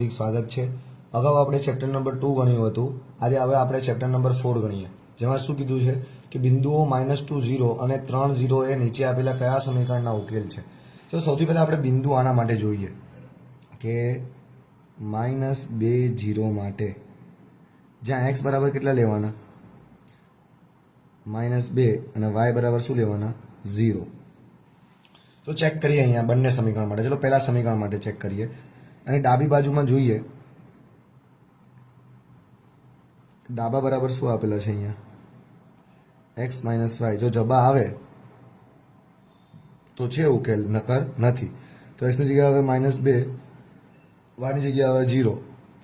હાર્દિક સ્વાગત છે. અગાઉ આપણે ચેપ્ટર નંબર ટુ ગણ્યું હતું. આજે હવે આપણે ચેપ્ટર નંબર ફોર ગણીએ. જેમાં શું કીધું છે કે બિંદુઓ માઇનસ ટુ ઝીરો અને ત્રણ ઝીરો એ નીચે આપેલા કયા સમીકરણના ઉકેલ છે? તો સૌથી પહેલાં આપણે બિંદુ આના માટે જોઈએ કે માઇનસ બે ઝીરો માટે જ્યાં એક્સ બરાબર કેટલા લેવાના? માઇનસ બે અને વાય બરાબર શું લેવાના? ઝીરો તો ચેક કરીએ અહીંયા બંને સમીકરણ માટે. ચલો પહેલા સમીકરણ માટે ચેક કરીએ. અને ડાબી બાજુમાં જોઈએ. ડાબા બરાબર શું આપેલા છે અહીંયા? X minus Y. જો જબા આવે, તો છે ઉકેલ, નકર નથી. તો એક્સની જગ્યાએ હવે માઇનસ બે, વાયની જગ્યાએ આવે જીરો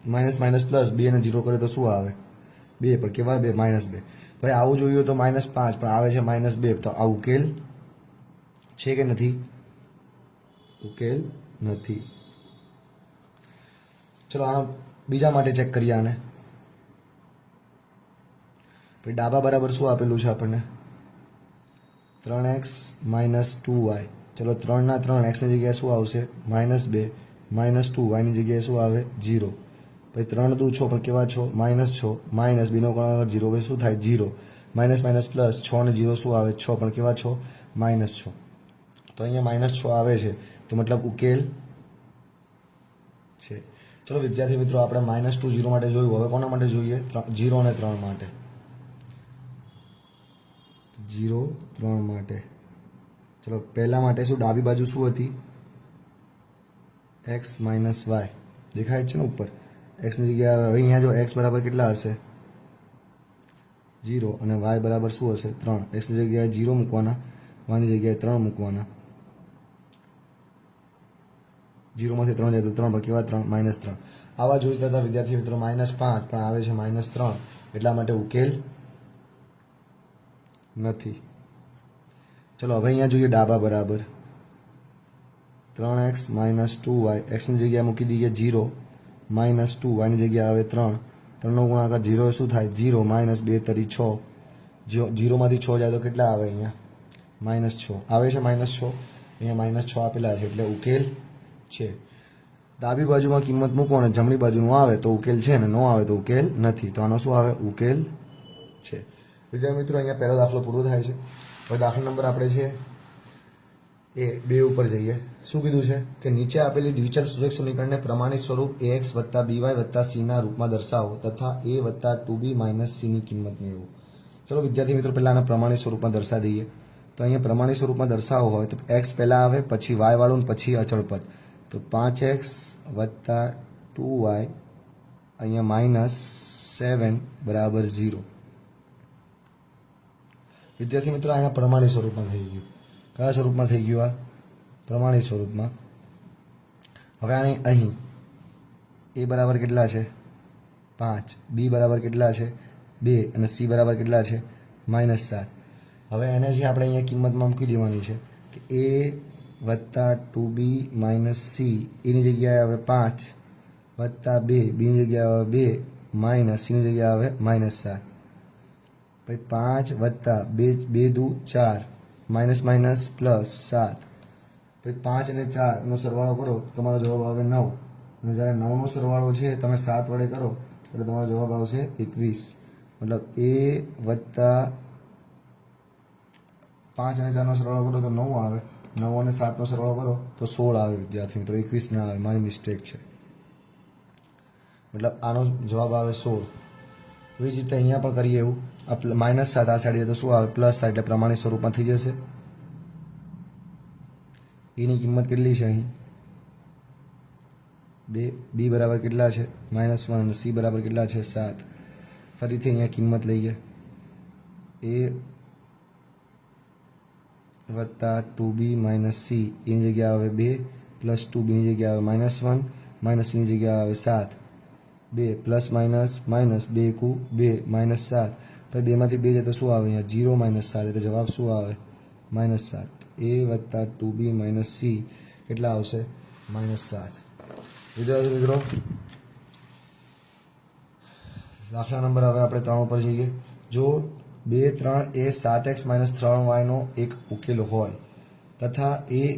માઇનસ માઇનસ પ્લસ બે અને જીરો કરે તો શું આવે? બે, પણ કેવા બે? માઇનસ બે. ભાઈ આવું જોયું હોય તો માઇનસ પાંચ, પણ આવે છે માઇનસ બે. તો આ ઉકેલ છે કે નથી? ઉકેલ નથી. ચલો આનો બીજા માટે ચેક કરીએ આને. પછી ડાબા બરાબર શું આપેલું છે આપણને? ત્રણ એક્સ માઇનસ ટુ વાય. ચલો ત્રણના ત્રણ એક્સની જગ્યાએ શું આવશે? માઇનસ બે. માઇનસ ટુ વાયની જગ્યાએ શું આવે? જીરો પછી ત્રણ દુ છો, પણ કેવા છો? માઇનસ છો. માઇનસ બીનો ગુણાકાર જીરો પછી શું થાય? જીરો માઇનસ માઇનસ પ્લસ છ ને જીરો શું આવે? છ. પણ કેવા છો? માઇનસ છો. તો અહીંયા માઇનસ છ આવે છે. તો મતલબ ઉકેલ છે. ચલો વિદ્યાર્થી મિત્રો, આપણે માઇનસ ટુ જીરો માટે જોયું. હવે કોના માટે જોઈએ? જીરો અને ત્રણ માટે. જીરો ત્રણ માટે. ચલો, પહેલા માટે શું? ડાબી બાજુ શું હતી? એક્સ માઇનસ વાય દેખાય છે ને ઉપર? એક્સની જગ્યાએ હવે અહીંયા જો એક્સ બરાબર કેટલા હશે? જીરો અને વાય બરાબર શું હશે? ત્રણ. એક્સની જગ્યાએ જીરો મૂકવાના વાયની જગ્યાએ ત્રણ મૂકવાના. જીરોમાંથી ત્રણ જાય તો ત્રણ પણ કેવા ત્રણ, માઇનસ ત્રણ. આવા જોઈતા હતા વિદ્યાર્થી મિત્રો માઇનસ પાંચ, પણ આવે છે માઇનસ ત્રણ. એટલા માટે ઉકેલ નથી. ચલો, હવે અહીંયા જોઈએ ડાબા બરાબર. ત્રણ એક્સ માઇનસ ટુ વાય. એક્સની જગ્યાએ મૂકી દઈએ જીરો. માઇનસ ટુ વાયની જગ્યાએ આવે ત્રણ. ત્રણનો ગુણાકાર જીરો શું થાય? જીરો માઇનસ બે તરી છ. જીરોમાંથી છ જાય તો કેટલા આવે અહીંયા? માઇનસ છ. આવે છે માઇનસ છ? અહીંયા માઇનસ છ આપેલા છે, એટલે ઉકેલ છે. ડાબી બાજુમાં કિંમત મૂકો અને જમણી બાજુનું આવે તો ઉકેલ છે ને ન આવે તો ઉકેલ નથી. તો આનો શું આવે? ઉકેલ છે. વિદ્યાર્થી મિત્રો, અહીંયા પહેલો દાખલો પૂરો થાય છે. હવે દાખલો નંબર આપણે છે એ બે ઉપર જઈએ. શું કીધું છે? કે નીચે આપેલી દ્વિચલ સૂચક સમીકરણને પ્રમાણિત સ્વરૂપ એ એક્સ વત્તા બીવાય વત્તા સીના રૂપમાં દર્શાવો તથા એ વત્તા ટુ બી માઇનસ સીની કિંમત મેળવો. ચલો વિદ્યાર્થી મિત્રો, પહેલાં આના પ્રમાણિત સ્વરૂપમાં દર્શાવી દઈએ. તો અહીંયા પ્રમાણિત સ્વરૂપમાં દર્શાવો હોય તો એક્સ પહેલાં આવે, પછી વાય વાળું પછી અચળ પદ. તો પાંચ એક્સ વત્તા ટુ વાય અહીંયા માઇનસ સેવન બરાબર ઝીરો. વિદ્યાર્થી મિત્રો અહીંયા પ્રમાણિત સ્વરૂપમાં થઈ ગયું. કયા સ્વરૂપમાં થઈ ગયું આ? પ્રમાણિત સ્વરૂપમાં. હવે આની અહીં. એ બરાબર કેટલા છે? પાંચ. બી બરાબર કેટલા છે? બે. અને સી બરાબર કેટલા છે? માઇનસ સાત. હવે એને જે આપણે અહીંયા કિંમતમાં મૂકી દેવાની છે કે એ વત્તા ટુ બી માઇનસ સી. એની જગ્યાએ આવે પાંચ. વત્તા બે. બીની જગ્યાએ આવે બે. માઇનસ સીની જગ્યાએ આવે માઇનસ સાત. પછી પાંચ વત્તા બે બે દુ ચાર. માઇનસ માઇનસ પ્લસ સાત. પછી પાંચ અને ચારનો સરવાળો કરો તમારો જવાબ આવે નવ. અને જ્યારે નવનો સરવાળો છે, તમે સાત વડે કરો, એટલે તમારો જવાબ આવશે એકવીસ. મતલબ એ વત્તા પાંચ અને ચારનો સરવાળો કરો તો નવ આવે. નવ અને સાતનો સરવાળો કરો તો સોળ આવે વિદ્યાર્થી મિત્રો એકવીસ ના આવે મારી મિસ્ટેક છે મતલબ આનો જવાબ આવે સોળ એવી જ રીતે અહીંયા પણ કરીએ એવું માઇનસ સાત આ સાઈડ તો શું આવે પ્લસ સાત એટલે પ્રમાણિત સ્વરૂપમાં થઈ જશે એની કિંમત કેટલી છે અહીં બે બી બરાબર કેટલા છે માઇનસ વન અને સી બરાબર કેટલા છે સાત ફરીથી અહીંયા કિંમત લઈએ એ વત્તા ટુ બી માઇનસ સી એની જગ્યાએ આવે બે પ્લસ ટુ બીની જગ્યાએ આવે માઇનસ વન માઇનસ સીની જગ્યાએ આવે સાત બે પ્લસ માઇનસ માઇનસ બે કુ બે માઇનસ સાત પછી બેમાંથી બે જાય તો શું આવે અહીંયા? જીરો માઇનસ સાત એટલે જવાબ શું આવે? માઇનસ સાત એ વત્તા ટુ બી માઇનસ સી કેટલા આવશે? માઇનસ સાત વિદ્યાર્થી મિત્રો, દાખલા નંબર હવે આપણે ત્રણ ઉપર જઈએ. જો બે, ત્રણ, એ, સાત એક્સ માઇનસ ત્રણ વાયનો એક ઉકેલ હોય. તથા એ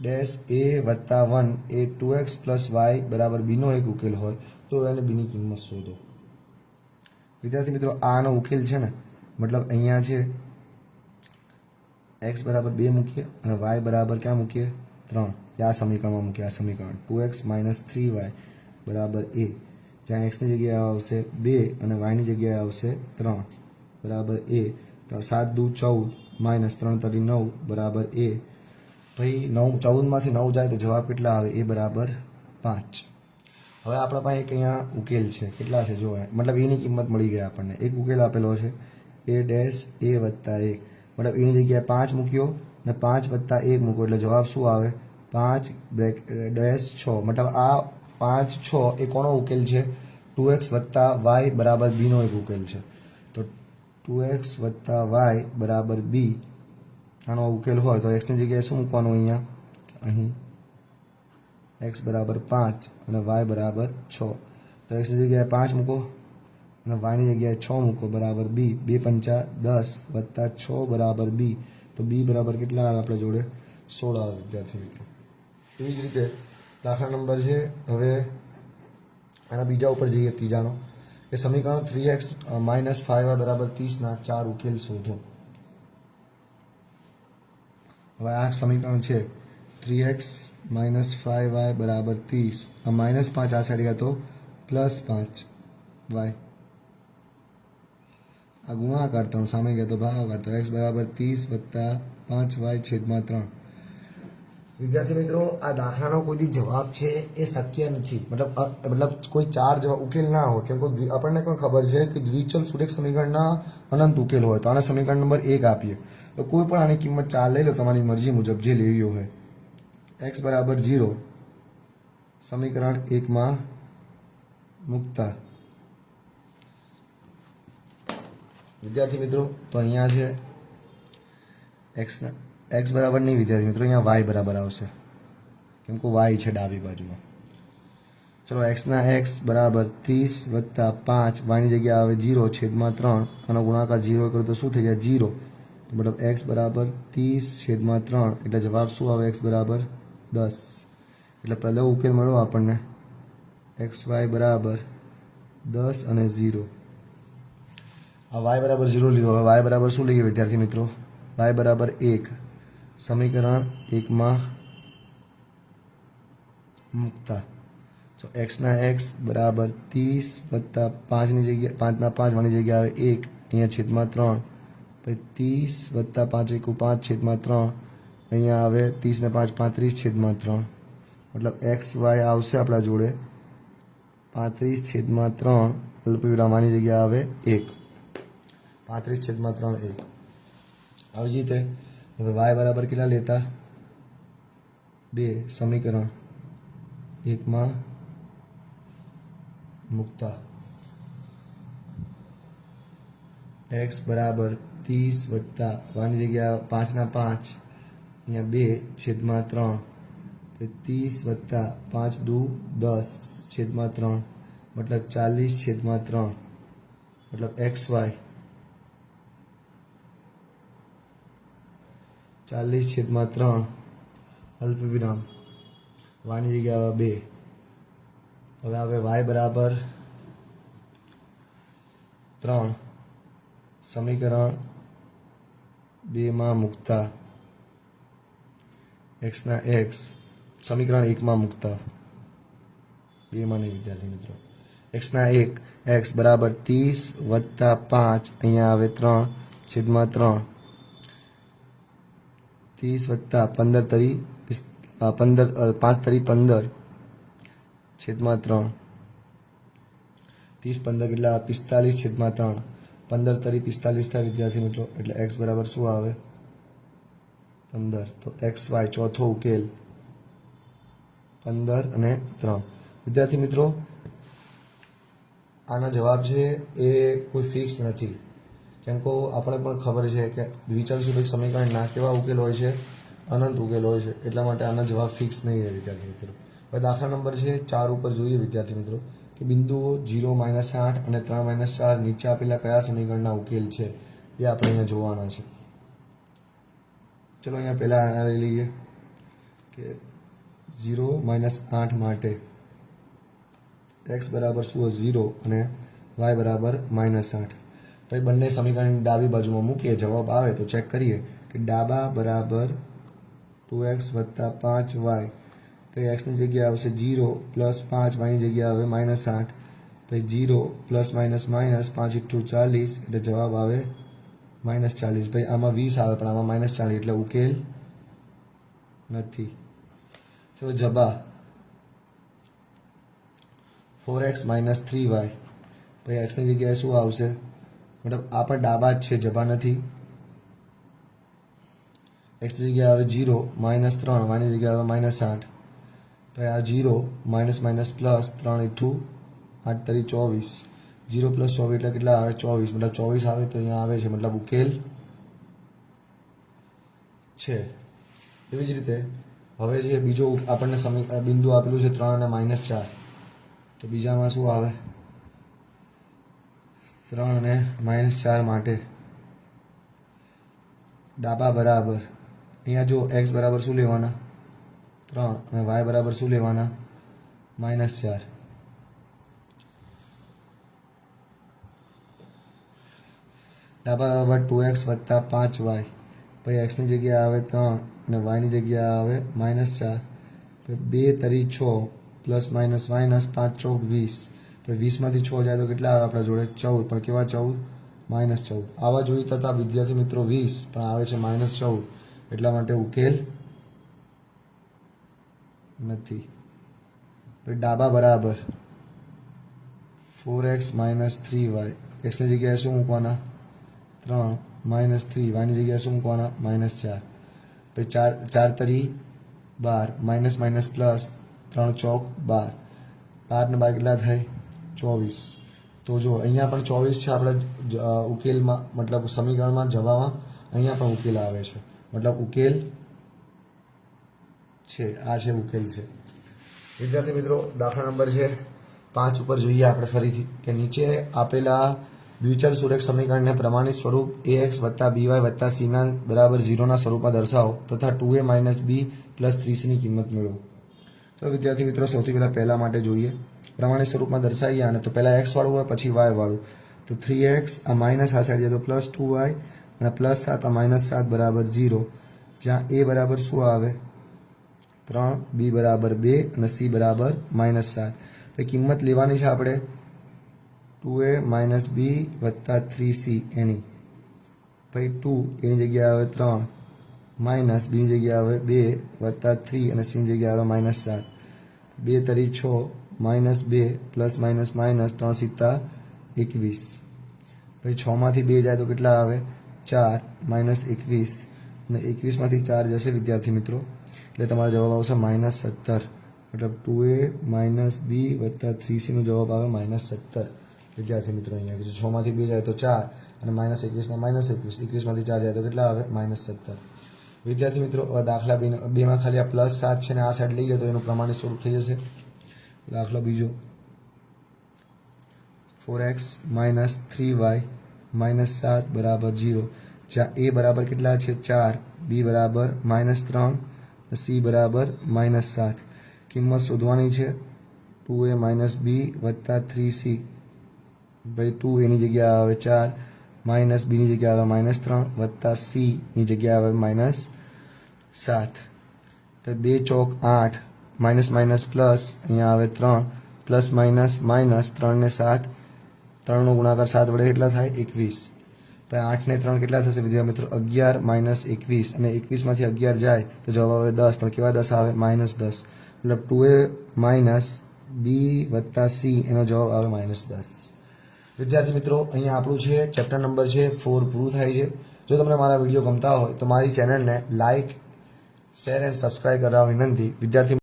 ડેશ એ વત્તા વન, એ ટુ એક્સ પ્લસ વાય બરાબર બીનો એક ઉકેલ હોય, તો એને બીની કિંમત શોધો. વિદ્યાર્થી મિત્રો, આનો ઉકેલ છે ને, મતલબ અહીંયા છે એક્સ બરાબર બે મૂકીએ અને વાય બરાબર ક્યાં મૂકીએ? ત્રણ. આ સમીકરણમાં મૂકીએ, આ સમીકરણ. Two x minus three y બરાબર એ. જ્યાં એક્સની જગ્યાએ આવશે બે અને વાયની જગ્યાએ આવશે ત્રણ. બરાબર એ. સાત દુ ચૌદ, માઇનસ ત્રણ તરી નવ, બરાબર એ. ભાઈ નવ, ચૌદમાંથી નવ જાય તો જવાબ કેટલા આવે? એ બરાબર પાંચ. હવે આપણા પાસે એક અહીંયા ઉકેલ છે. કેટલા છે? જો મતલબ એની કિંમત મળી ગઈ આપણને. એક ઉકેલ આપેલો છે. એ ડેશ એ વત્તા એક. મતલબ એની જગ્યાએ પાંચ મૂક્યો ને પાંચ વત્તા એક મૂક્યો એટલે જવાબ શું આવે? પાંચ બ્રેક, ડેશ છ. મતલબ આ પાંચ છ એ કોનો ઉકેલ છે? ટુ એક્સ વત્તા વાય બરાબર બીનો એક ઉકેલ છે. ટુ એક્સ વત્તા વાય બરાબર બી આનો ઉકેલ હોય તો એક્સની જગ્યાએ શું મૂકવાનું અહીંયા? અહીં એક્સ બરાબર પાંચ અને વાય બરાબર છ. તો એક્સની જગ્યાએ પાંચ મૂકો અને વાયની જગ્યાએ છ મૂકો, બરાબર બી બે પંચા દસ વત્તા છ બરાબર બી તો બી બરાબર કેટલા આવે આપણે જોડે? સોળ આવે વિદ્યાર્થી મિત્રો. એવી જ રીતે દાખલા નંબર છે. હવે આના બીજા ઉપર જઈએ, ત્રીજાનો. એ સમીકરણ થ્રી એક્સ માઇનસ ફાઇવ બરાબર ત્રીસના ચાર ઉકેલ શોધો. હવે આ સમીકરણ છે. Three x minus five y બરાબર ત્રીસ. માઇનસ પાંચ આ સાઈડ ગયા તો પ્લસ પાંચ વાય. આ ગુણાકાર ત્રણ, સામે ગયા તો ભાગાકાર તો એક્સ બરાબર ત્રીસ વત્તા પાંચ વાય છેદમાં ત્રણ. વિદ્યાર્થી મિત્રો, આ દાખલાનો કોઈ જવાબ છે એ શક્ય નથી. મતલબ મતલબ કોઈ ચાર જવાબ ઉકેલ ના હોય, કેમ કે આપણને પણ ખબર છે કે દ્વિચલ સુરેખ સમીકરણના અનંત ઉકેલ હોય, તો આને સમીકરણ નંબર એક આપીએ. તો કોઈ પણ આની કિંમત ચાર લઈ લો, તમારી મરજી મુજબ જે લેવી હોય. એક્સ બરાબર ઝીરો. સમીકરણ એકમાં મૂકતા. વિદ્યાર્થી મિત્રો, તો અહીંયા છે. એક્સના એક્સ બરાબર નહીં વિદ્યાર્થી મિત્રો, અહીંયા વાય બરાબર આવશે. કેમ કે વાય છે ડાબી બાજુમાં. ચલો એક્સના એક્સ બરાબર ત્રીસ વત્તા પાંચ વાયની જગ્યાએ આવે જીરો છેદમાં ત્રણ, આનો ગુણાકાર જીરો કરો તો શું થઈ જાય? જીરો તો મતલબ એક્સ બરાબર ત્રીસ છેદમાં ત્રણ, એટલે જવાબ શું આવે? એક્સ બરાબર દસ. એટલે પહેલો ઉકેલ મળ્યો આપણને. એક્સ વાય બરાબર દસ અને ઝીરો આ વાય બરાબર ઝીરો લીધો. હવે વાય બરાબર શું લઈએ વિદ્યાર્થી મિત્રો? વાય બરાબર એક. સમીકરણ એકમાં મૂકતા તો એક્સના એક્સ બરાબર ત્રીસ વત્તા પાંચની જગ્યા પાંચના પાંચ વાળી આવે એક અહીંયા છેદમાં ત્રણ પછી ત્રીસ વત્તા પાંચ એકુ પાંચ છેદમાં ત્રણ અહીંયા આવે ત્રીસને પાંચ પાંત્રીસ છેદમાં ત્રણ મતલબ એક્સ વાય આવશે આપણા જોડે પાંત્રીસ છેદમાં ત્રણ અલ્પવિરામાની જગ્યા આવે એક પાંત્રીસ છેદમાં ત્રણ એક આવી જ રીતે હવે વાય બરાબર કેટલા લેતા બે સમીકરણ એકમાં મૂકતા એક્સ બરાબર ત્રીસ વત્તા વાની જગ્યા પાંચના પાંચ અહીંયા બે છેદમાં ત્રણ પછી ત્રીસ વત્તા પાંચ દુ દસ છેદમાં ત્રણ મતલબ ચાલીસ છેદમાં ત્રણ મતલબ એક્સ વાય ચાલીસ છેદમાં ત્રણ અલ્પ વિરામ વાની જગ્યા આવે બે હવે આવે વાય બરાબર ત્રણ સમીકરણ બેમાં મૂકતા એક્સના એક્સ સમીકરણ એકમાં મૂકતા બેમાં નહીં વિદ્યાર્થી મિત્રો એક્સના એક એક્સ બરાબર ત્રીસ વત્તા પાંચ અહીંયા આવે ત્રણ છેદમાં ત્રણ ત્રીસ વત્તા પંદર તરી પંદર પાંચ તરી પંદર છેદમાં ત્રણ. ત્રીસ પંદર કેટલા પિસ્તાલીસ છેદમાં ત્રણ. પંદર તરી પિસ્તાલીસ થાય વિદ્યાર્થી મિત્રો, એટલે એક્સ બરાબર શું આવે? પંદર. તો એક્સ વાય ચોથો ઉકેલ પંદર અને ત્રણ. વિદ્યાર્થી મિત્રો, આનો જવાબ છે એ કોઈ ફિક્સ નથી. કેમ કે આપણે પણ ખબર છે કે દ્વિચલ સમીકરણ ના કેવા ઉકેલ હોય છે, અનંત ઉકેલ હોય છે, એટલા માટે આનો જવાબ ફિક્સ નહીં રહે વિદ્યાર્થી મિત્રો. હવે દાખલા નંબર છે, ચાર ઉપર જોઈએ વિદ્યાર્થી મિત્રો, કે બિંદુઓ જીરો માઇનસ આઠ અને ત્રણ માઇનસ ચાર નીચે આપેલા કયા સમીકરણના ઉકેલ છે, એ આપણે અહીંયા જોવાના છે. ચલો અહીંયા પહેલાં આના લઈ લઈએ, કે ઝીરો માઇનસ આઠ માટે એક્સ બરાબર શું ઝીરો અને વાય બરાબર માઇનસ આઠ. પછી બંને સમીકરણની ડાબી બાજુમાં મૂકીએ, જવાબ આવે તો ચેક કરીએ કે ડાબા બરાબર ટુ એક્સ વત્તા પાંચ વાય પછી એક્સની જગ્યાએ આવશે જીરો પ્લસ પાંચ વાયની જગ્યાએ આવે માઇનસ આઠ. પછી જીરો પ્લસ માઇનસ માઇનસ પાંચ ઇઠ્ઠું ચાલીસ, એટલે જવાબ આવે માઇનસ ચાલીસ. ભાઈ, આમાં વીસ આવે, પણ આમાં માઇનસ ચાલીસ, એટલે ઉકેલ નથી. ચલો, જબા. Four x minus three y પછી એક્સની જગ્યાએ શું આવશે? મતલબ આ પણ ડાબા જ છે, જબા નથી. એક્સ જગ્યાએ આવે જીરો માઇનસ ત્રણ વાયની જગ્યાએ આવે માઇનસ આઠ. પછી આ જીરો માઇનસ માઇનસ પ્લસ ત્રણ ઇઠ્ઠું આઠ તરી ચોવીસ. જીરો પ્લસ ચોવીસ એટલે કેટલા આવે? ચોવીસ. મતલબ ચોવીસ આવે તો અહીંયા આવે છે, મતલબ ઉકેલ છે. એવી જ રીતે, હવે જે બીજો આપણને સમી બિંદુ આપેલું છે ત્રણ અને માઇનસ ચાર. તો બીજામાં શું આવે? ત્રણ અને માઇનસ ચાર માટે. ડાબા બરાબર. અહીંયા જો એક્સ બરાબર શું લેવાના? ત્રણ અને વાય બરાબર શું લેવાના? માઇનસ ચાર. ડાબા બરાબર ટુ એક્સ વત્તા પાંચ વાય પછી એક્સની જગ્યા આવે ત્રણ અને વાયની જગ્યા આવે માઇનસ ચાર. બે તરી છ પ્લસ માઇનસ માઇનસ પાંચ, ચોક વીસ. પછી વીસમાંથી છ જાય તો કેટલા આવે? આપણા જોડે ચૌદ. પણ કેવા ચૌદ? માઇનસ ચૌદ. આવા જોઈ થતા વિદ્યાર્થી મિત્રો વીસ, પણ આવે છે માઇનસ ચૌદ. એટલા માટે ઉકેલ નથી. ડાબા બરાબર. Four x minus three y. એક્સની જગ્યાએ શું મૂકવાના? ત્રણ. Minus three. વાયની જગ્યાએ શું મૂકવાના? માઇનસ ચાર. પછી ચાર ચાર તરી બાર. માઇનસ માઇનસ પ્લસ ત્રણ ચોક બાર. બાર ને બાર કેટલા થાય? ચોવીસ. તો જો, અહીંયા પણ ચોવીસ છે આપણે ઉકેલમાં, મતલબ સમીકરણમાં જવામાં અહીંયા પણ ઉકેલ આવે છે. મતલબ ઉકેલ છે, આ છે ઉકેલ છે. વિદ્યાર્થી મિત્રો, દાખલા નંબર છે પાંચ ઉપર જોઈએ આપણે ફરીથી, કે નીચે આપેલા દ્વિચલ સુરેખ સમીકરણને પ્રમાણિત સ્વરૂપ એ એક્સ વત્તા બીવાય વત્તા સીના બરાબર ઝીરોના સ્વરૂપમાં દર્શાવો, તથા two a minus b plus ત્રીસની કિંમત મેળવો. તો વિદ્યાર્થી મિત્રો, સૌથી પહેલાં પહેલા માટે જોઈએ. પ્રમાણિત સ્વરૂપમાં દર્શાવીએ અને તો પહેલાં એક્સ વાળું હોય, પછી વાય વાળું. તો થ્રી એક્સ આ માઇનસ આ સાઈડ જાય તો પ્લસ ટુ વાય અને પ્લસ સાત, આ માઇનસ સાત બરાબર ઝીરો જ્યાં એ બરાબર શું આવે? ત્રણ બી બરાબર બે, અને સી બરાબર માઇનસ સાત. તો કિંમત લેવાની છે આપણે ટુ એ માઇનસ બી વત્તા થ્રી સી એની. પછી ટુ એની જગ્યાએ આવે ત્રણ માઇનસ બીની જગ્યાએ આવે બે, વત્તા થ્રી અને સીની જગ્યાએ આવે માઇનસ સાત. બે તરી છ માઇનસ બે, પ્લસ માઇનસ માઇનસ ત્રણ સિત્તા એકવીસ. પછી છમાંથી બે જાય તો કેટલા આવે? ચાર, માઇનસ એકવીસ. અને એકવીસમાંથી ચાર જશે વિદ્યાર્થી મિત્રો. એટલે તમારો જવાબ આવશે માઇનસ સત્તર. મતલબ ટુ એ માઇનસ બી વત્તા થ્રી સીનો જવાબ આવે માઇનસ સત્તર. વિદ્યાર્થી મિત્રો અહીંયા કે છમાંથી બે જાય તો ચાર અને માઇનસ એકવીસના માઇનસ એકવીસ. એકવીસમાંથી ચાર જાય તો કેટલા આવે? માઇનસ સત્તર. વિદ્યાર્થી મિત્રો દાખલા બેમાં ખાલી આ પ્લસ સાત છે ને આ સાઈડ લઈએ તો એનું પ્રમાણિત સ્વરૂપ થઈ જશે. દાખલો બીજો. Four x minus three y minus સાત બરાબર જીરો જ્યાં એ બરાબર કેટલા છે? ચાર. બી બરાબર માઇનસ ત્રણ. સી બરાબર માઇનસ સાત. કિંમત શોધવાની છે? ટુ એ માઇનસ બી વત્તા થ્રી સી ભાઈ ટુ એની જગ્યાએ આવે ચાર. માઇનસ બીની જગ્યાએ આવે માઇનસ ત્રણ. વત્તા સીની જગ્યાએ આવે માઇનસ સાત. પછી બે ચોક આઠ. માઇનસ માઇનસ પ્લસ, અહીંયા આવે ત્રણ. પ્લસ માઇનસ માઇનસ ત્રણ ને સાત. ત્રણનો ગુણાકાર સાત વડે કેટલા થાય? એકવીસ. પછી આઠ ને ત્રણ કેટલા થશે વિદ્યાર્થી મિત્રો? અગિયાર માઇનસ એકવીસ. અને એકવીસમાંથી અગિયાર જાય તો જવાબ આવે દસ. પણ કેવા દસ આવે? માઇનસ દસ. મતલબ ટુ એ માઇનસ બી વત્તા સી. એનો જવાબ આવે માઇનસ દસ. વિદ્યાર્થી મિત્રો, અહીંયા આપણું છે, ચેપ્ટર નંબર છે, ફોર પૂરું થાય છે. જો તમને મારા વીડિયો ગમતા હોય તો મારી ચેનલને લાઇક શેર, એન્ડ સબસ્ક્રાઇબ કરવા વિનંતી. વિદ્યાર્થી